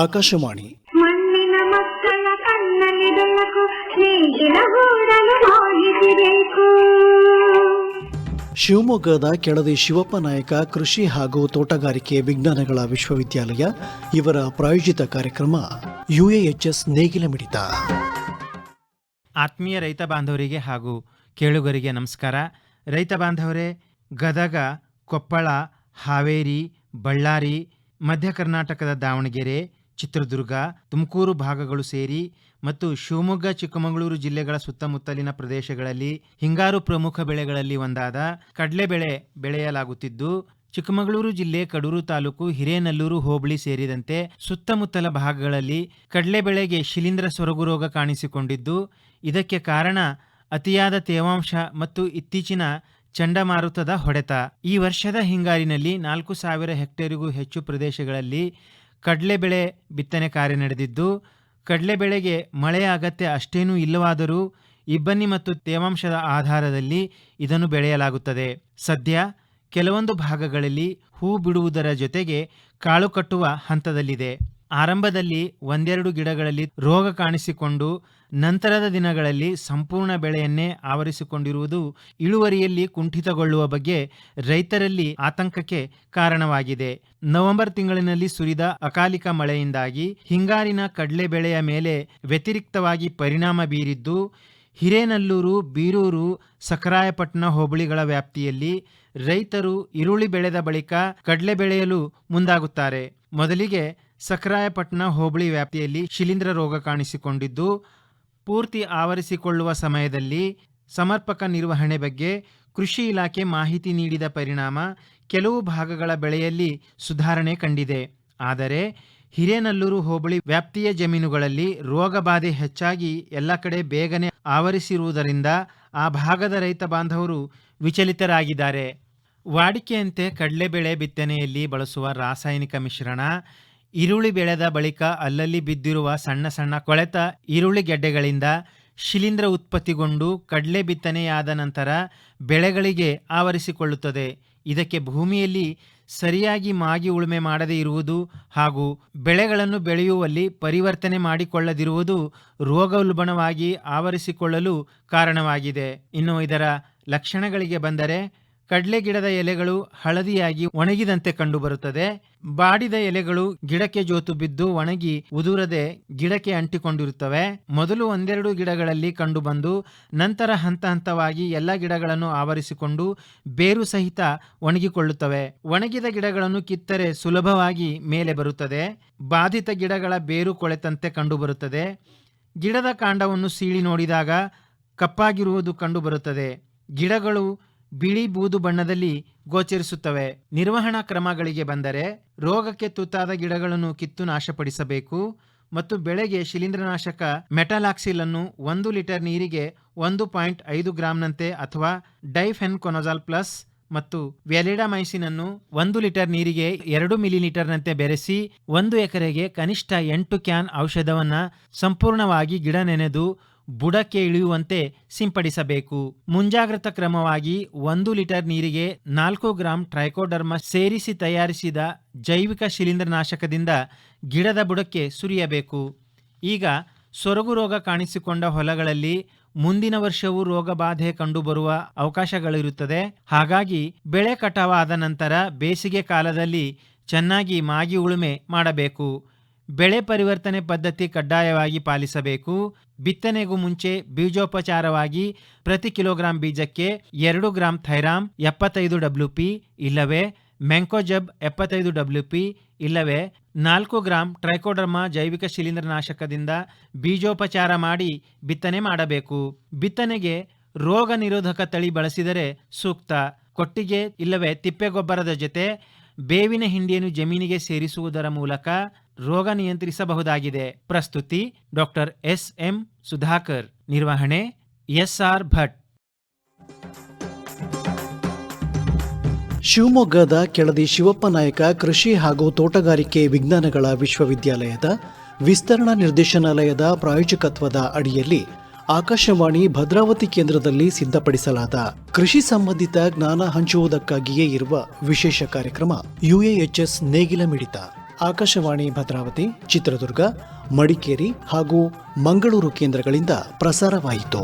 ಆಕಾಶವಾಣಿ. ಮಣ್ಣಿನ ಮಕ್ಕಳ ಕಣ್ಣಲ್ಲಿ ಬೆಳಕು ಹೋಲಿಸಬೇಕು ಶಿವಮೊಗ್ಗದ ಕೆಳದಿ ಶಿವಪ್ಪ ನಾಯಕ ಕೃಷಿ ಹಾಗೂ ತೋಟಗಾರಿಕೆ ವಿಜ್ಞಾನಗಳ ವಿಶ್ವವಿದ್ಯಾಲಯ ಇವರ ಪ್ರಾಯೋಜಿತ ಕಾರ್ಯಕ್ರಮ ಯುಎಎಚ್ಎಸ್ ನೇಗಿಲ ಮಿಡಿತ. ಆತ್ಮೀಯ ರೈತ ಬಾಂಧವರಿಗೆ ಹಾಗೂ ಕೇಳುಗರಿಗೆ ನಮಸ್ಕಾರ. ರೈತ ಬಾಂಧವರೇ ಗದಗ ಕೊಪ್ಪಳ ಹಾವೇರಿ ಬಳ್ಳಾರಿ ಮಧ್ಯ ಕರ್ನಾಟಕದ ದಾವಣಗೆರೆ ಚಿತ್ರದುರ್ಗ, ತುಮಕೂರು ಭಾಗಗಳು ಸೇರಿ ಮತ್ತು ಶಿವಮೊಗ್ಗ, ಚಿಕ್ಕಮಗಳೂರು ಜಿಲ್ಲೆಗಳ ಸುತ್ತಮುತ್ತಲಿನ ಪ್ರದೇಶಗಳಲ್ಲಿ ಹಿಂಗಾರು ಪ್ರಮುಖ ಬೆಳೆಗಳಲ್ಲಿ ಒಂದಾದ ಕಡಲೆಬೆಳೆ ಬೆಳೆಯಲಾಗುತ್ತಿದ್ದು, ಚಿಕ್ಕಮಗಳೂರು ಜಿಲ್ಲೆ ಕಡೂರು ತಾಲೂಕು ಹಿರೇನಲ್ಲೂರು ಹೋಬಳಿ ಸೇರಿದಂತೆ ಸುತ್ತಮುತ್ತಲ ಭಾಗಗಳಲ್ಲಿ ಕಡಲೆಬೆಳೆಗೆ ಶಿಲೀಂಧ್ರ ಸೊರಗು ರೋಗ ಕಾಣಿಸಿಕೊಂಡಿದ್ದು, ಇದಕ್ಕೆ ಕಾರಣ ಅತಿಯಾದ ತೇವಾಂಶ ಮತ್ತು ಇತ್ತೀಚಿನ ಚಂಡಮಾರುತದ ಹೊಡೆತ. ಈ ವರ್ಷದ ಹಿಂಗಾರಿನಲ್ಲಿ ನಾಲ್ಕು ಸಾವಿರ ಹೆಕ್ಟೇರಿಗೂ ಹೆಚ್ಚು ಪ್ರದೇಶಗಳಲ್ಲಿ ಕಡಲೆಬೆಳೆ ಬಿತ್ತನೆ ಕಾರ್ಯ ನಡೆದಿದ್ದು, ಕಡಲೆಬೆಳೆಗೆ ಮಳೆಯ ಅಗತ್ಯ ಅಷ್ಟೇನೂ ಇಲ್ಲವಾದರೂ ಇಬ್ಬನಿ ಮತ್ತು ತೇವಾಂಶದ ಆಧಾರದಲ್ಲಿ ಇದನ್ನು ಬೆಳೆಯಲಾಗುತ್ತದೆ. ಸದ್ಯ ಕೆಲವೊಂದು ಭಾಗಗಳಲ್ಲಿ ಹೂ ಬಿಡುವುದರ ಜೊತೆಗೆ ಕಾಳು ಕಟ್ಟುವ ಹಂತದಲ್ಲಿದೆ. ಆರಂಭದಲ್ಲಿ ಒಂದೆರಡು ಗಿಡಗಳಲ್ಲಿ ರೋಗ ಕಾಣಿಸಿಕೊಂಡು ನಂತರದ ದಿನಗಳಲ್ಲಿ ಸಂಪೂರ್ಣ ಬೆಳೆಯನ್ನೇ ಆವರಿಸಿಕೊಂಡಿರುವುದು ಇಳುವರಿಯಲ್ಲಿ ಕುಂಠಿತಗೊಳ್ಳುವ ಬಗ್ಗೆ ರೈತರಲ್ಲಿ ಆತಂಕಕ್ಕೆ ಕಾರಣವಾಗಿದೆ. ನವೆಂಬರ್ ತಿಂಗಳಿನಲ್ಲಿ ಸುರಿದ ಅಕಾಲಿಕ ಮಳೆಯಿಂದಾಗಿ ಹಿಂಗಾರಿನ ಕಡಲೆ ಬೆಳೆಯ ಮೇಲೆ ವ್ಯತಿರಿಕ್ತವಾಗಿ ಪರಿಣಾಮ ಬೀರಿದ್ದು, ಹಿರೇನಲ್ಲೂರು, ಬೀರೂರು, ಸಖರಾಯಪಟ್ಟಣ ಹೋಬಳಿಗಳ ವ್ಯಾಪ್ತಿಯಲ್ಲಿ ರೈತರು ಈರುಳ್ಳಿ ಬೆಳೆದ ಬಳಿಕ ಕಡಲೆ ಬೆಳೆಯಲು ಮುಂದಾಗುತ್ತಾರೆ. ಮೊದಲಿಗೆ ಸಖರಾಯಪಟ್ಟಣ ಹೋಬಳಿ ವ್ಯಾಪ್ತಿಯಲ್ಲಿ ಶಿಲೀಂಧ್ರ ರೋಗ ಕಾಣಿಸಿಕೊಂಡಿದ್ದು, ಪೂರ್ತಿ ಆವರಿಸಿಕೊಳ್ಳುವ ಸಮಯದಲ್ಲಿ ಸಮರ್ಪಕ ನಿರ್ವಹಣೆ ಬಗ್ಗೆ ಕೃಷಿ ಇಲಾಖೆ ಮಾಹಿತಿ ನೀಡಿದ ಪರಿಣಾಮ ಕೆಲವು ಭಾಗಗಳ ಬೆಳೆಯಲ್ಲಿ ಸುಧಾರಣೆ ಕಂಡಿದೆ. ಆದರೆ, ಹಿರೇನಲ್ಲೂರು ಹೋಬಳಿ ವ್ಯಾಪ್ತಿಯ ಜಮೀನುಗಳಲ್ಲಿ ರೋಗ ಬಾಧೆ ಹೆಚ್ಚಾಗಿ ಎಲ್ಲ ಕಡೆ ಬೇಗನೆ ಆವರಿಸಿರುವುದರಿಂದ ಆ ಭಾಗದ ರೈತ ಬಾಂಧವರು ವಿಚಲಿತರಾಗಿದ್ದಾರೆ. ವಾಡಿಕೆಯಂತೆ ಕಡಲೆಬೇಳೆ ಬಿತ್ತನೆಯಲ್ಲಿ ಬಳಸುವ ರಾಸಾಯನಿಕ ಮಿಶ್ರಣ ಈರುಳ್ಳಿ ಬೆಳೆದ ಬಳಿಕ ಅಲ್ಲಲ್ಲಿ ಬಿದ್ದಿರುವ ಸಣ್ಣ ಸಣ್ಣ ಕೊಳೆತ ಈರುಳ್ಳಿ ಗೆಡ್ಡೆಗಳಿಂದ ಶಿಲೀಂಧ್ರ ಉತ್ಪತ್ತಿಗೊಂಡು ಕಡಲೆ ಬಿತ್ತನೆಯಾದ ನಂತರ ಬೆಳೆಗಳಿಗೆ ಆವರಿಸಿಕೊಳ್ಳುತ್ತದೆ. ಇದಕ್ಕೆ ಭೂಮಿಯಲ್ಲಿ ಸರಿಯಾಗಿ ಮಾಗಿ ಉಳುಮೆ ಮಾಡದೇ ಇರುವುದು ಹಾಗೂ ಬೆಳೆಗಳನ್ನು ಬೆಳೆಯುವಲ್ಲಿ ಪರಿವರ್ತನೆ ಮಾಡಿಕೊಳ್ಳದಿರುವುದು ರೋಗ ಉಲ್ಬಣವಾಗಿ ಆವರಿಸಿಕೊಳ್ಳಲು ಕಾರಣವಾಗಿದೆ. ಇನ್ನು ಇದರ ಲಕ್ಷಣಗಳಿಗೆ ಬಂದರೆ ಕಡಲೆ ಗಿಡದ ಎಲೆಗಳು ಹಳದಿಯಾಗಿ ಒಣಗಿದಂತೆ ಕಂಡುಬರುತ್ತದೆ. ಬಾಡಿದ ಎಲೆಗಳು ಗಿಡಕ್ಕೆ ಜೋತು ಬಿದ್ದು ಒಣಗಿ ಉದುರದೆ ಗಿಡಕ್ಕೆ ಅಂಟಿಕೊಂಡಿರುತ್ತವೆ. ಮೊದಲು ಒಂದೆರಡು ಗಿಡಗಳಲ್ಲಿ ಕಂಡುಬಂದು, ನಂತರ ಹಂತ ಹಂತವಾಗಿ ಎಲ್ಲ ಗಿಡಗಳನ್ನು ಆವರಿಸಿಕೊಂಡು ಬೇರು ಸಹಿತ ಒಣಗಿಕೊಳ್ಳುತ್ತವೆ. ಒಣಗಿದ ಗಿಡಗಳನ್ನು ಕಿತ್ತರೆ ಸುಲಭವಾಗಿ ಮೇಲೆ ಬರುತ್ತದೆ. ಬಾಧಿತ ಗಿಡಗಳ ಬೇರು ಕೊಳೆತಂತೆ ಕಂಡುಬರುತ್ತದೆ. ಗಿಡದ ಕಾಂಡವನ್ನು ಸೀಳಿ ನೋಡಿದಾಗ ಕಪ್ಪಾಗಿರುವುದು ಕಂಡುಬರುತ್ತದೆ. ಗಿಡಗಳು ಬಿಳಿ ಬೂದು ಬಣ್ಣದಲ್ಲಿ ಗೋಚರಿಸುತ್ತವೆ. ನಿರ್ವಹಣಾ ಕ್ರಮಗಳಿಗೆ ಬಂದರೆ ರೋಗಕ್ಕೆ ತುತ್ತಾದ ಗಿಡಗಳನ್ನು ಕಿತ್ತು ನಾಶಪಡಿಸಬೇಕು ಮತ್ತು ಬೆಳೆಗೆ ಶಿಲೀಂಧ್ರನಾಶಕ ಮೆಟಲಾಕ್ಸಿಲ್ ಅನ್ನು ಒಂದು ಲೀಟರ್ ನೀರಿಗೆ ಒಂದು ಪಾಯಿಂಟ್ ಐದು ಗ್ರಾಂನಂತೆ ಅಥವಾ ಡೈಫೆನ್ ಕೊನೊಜಾಲ್ ಪ್ಲಸ್ ಮತ್ತು ವ್ಯಾಲಿಡಾಮೈಸಿನ್ ಅನ್ನು ಒಂದು ಲೀಟರ್ ನೀರಿಗೆ ಎರಡು ಮಿಲಿಲೀಟರ್ನಂತೆ ಬೆರೆಸಿ ಒಂದು ಎಕರೆಗೆ ಕನಿಷ್ಠ ಎಂಟು ಕ್ಯಾನ್ ಔಷಧವನ್ನು ಸಂಪೂರ್ಣವಾಗಿ ಗಿಡ ನೆನೆದು ಬುಡಕ್ಕೆ ಇಳಿಯುವಂತೆ ಸಿಂಪಡಿಸಬೇಕು. ಮುಂಜಾಗ್ರತಾ ಕ್ರಮವಾಗಿ ಒಂದು ಲೀಟರ್ ನೀರಿಗೆ ನಾಲ್ಕು ಗ್ರಾಂ ಟ್ರೈಕೋಡರ್ಮ ಸೇರಿಸಿ ತಯಾರಿಸಿದ ಜೈವಿಕ ಶಿಲೀಂಧ್ರನಾಶಕದಿಂದ ಗಿಡದ ಬುಡಕ್ಕೆ ಸುರಿಯಬೇಕು. ಈಗ ಸೊರಗು ರೋಗ ಕಾಣಿಸಿಕೊಂಡ ಹೊಲಗಳಲ್ಲಿ ಮುಂದಿನ ವರ್ಷವೂ ರೋಗ ಬಾಧೆ ಕಂಡುಬರುವ ಅವಕಾಶಗಳಿರುತ್ತದೆ. ಹಾಗಾಗಿ ಬೆಳೆ ಕಟಾವಾದ ನಂತರ ಬೇಸಿಗೆ ಕಾಲದಲ್ಲಿ ಚೆನ್ನಾಗಿ ಮಾಗಿ ಉಳುಮೆ ಮಾಡಬೇಕು. ಬೆಳೆ ಪರಿವರ್ತನೆ ಪದ್ಧತಿ ಕಡ್ಡಾಯವಾಗಿ ಪಾಲಿಸಬೇಕು. ಬಿತ್ತನೆಗೂ ಮುಂಚೆ ಬೀಜೋಪಚಾರವಾಗಿ ಪ್ರತಿ ಕಿಲೋಗ್ರಾಂ ಬೀಜಕ್ಕೆ ಎರಡು ಗ್ರಾಂ ಥೈರಾಮ್ ಎಪ್ಪತ್ತೈದು ಡಬ್ಲ್ಯೂ ಪಿ ಇಲ್ಲವೇ ಮೆಂಕೋಜಬ್ ಎಪ್ಪತ್ತೈದು ಡಬ್ಲ್ಯೂ ಪಿ ಇಲ್ಲವೇ ನಾಲ್ಕು ಗ್ರಾಂ ಟ್ರೈಕೋಡರ್ಮಾ ಜೈವಿಕ ಶಿಲೀಂಧ್ರನಾಶಕದಿಂದ ಬೀಜೋಪಚಾರ ಮಾಡಿ ಬಿತ್ತನೆ ಮಾಡಬೇಕು. ಬಿತ್ತನೆಗೆ ರೋಗ ನಿರೋಧಕ ತಳಿ ಬಳಸಿದರೆ ಸೂಕ್ತ. ಕೊಟ್ಟಿಗೆ ಇಲ್ಲವೇ ತಿಪ್ಪೆ ಗೊಬ್ಬರದ ಜೊತೆ ಬೇವಿನ ಹಿಂಡಿಯನ್ನು ಜಮೀನಿಗೆ ಸೇರಿಸುವುದರ ಮೂಲಕ ರೋಗ ನಿಯಂತ್ರಿಸಬಹುದಾಗಿದೆ. ಪ್ರಸ್ತುತಿ ಡಾಕ್ಟರ್ ಎಸ್ ಎಂ ಸುಧಾಕರ್. ನಿರ್ವಹಣೆ ಎಸ್ಆರ್ ಭಟ್. ಶಿವಮೊಗ್ಗದ ಕೆಳದಿ ಶಿವಪ್ಪ ನಾಯಕ ಕೃಷಿ ಹಾಗೂ ತೋಟಗಾರಿಕೆ ವಿಜ್ಞಾನಗಳ ವಿಶ್ವವಿದ್ಯಾಲಯದ ವಿಸ್ತರಣಾ ನಿರ್ದೇಶನಾಲಯದ ಪ್ರಾಯೋಜಕತ್ವದ ಅಡಿಯಲ್ಲಿ ಆಕಾಶವಾಣಿ ಭದ್ರಾವತಿ ಕೇಂದ್ರದಲ್ಲಿ ಸಿದ್ಧಪಡಿಸಲಾದ ಕೃಷಿ ಸಂಬಂಧಿತ ಜ್ಞಾನ ಹಂಚುವುದಕ್ಕಾಗಿಯೇ ಇರುವ ವಿಶೇಷ ಕಾರ್ಯಕ್ರಮ ಯುಎಎಚ್ಎಸ್ ನೇಗಿಲ ಮಿಡಿತ. ಆಕಾಶವಾಣಿ ಭದ್ರಾವತಿ ಚಿತ್ರದುರ್ಗ ಮಡಿಕೇರಿ ಹಾಗೂ ಮಂಗಳೂರು ಕೇಂದ್ರಗಳಿಂದ ಪ್ರಸಾರವಾಯಿತು.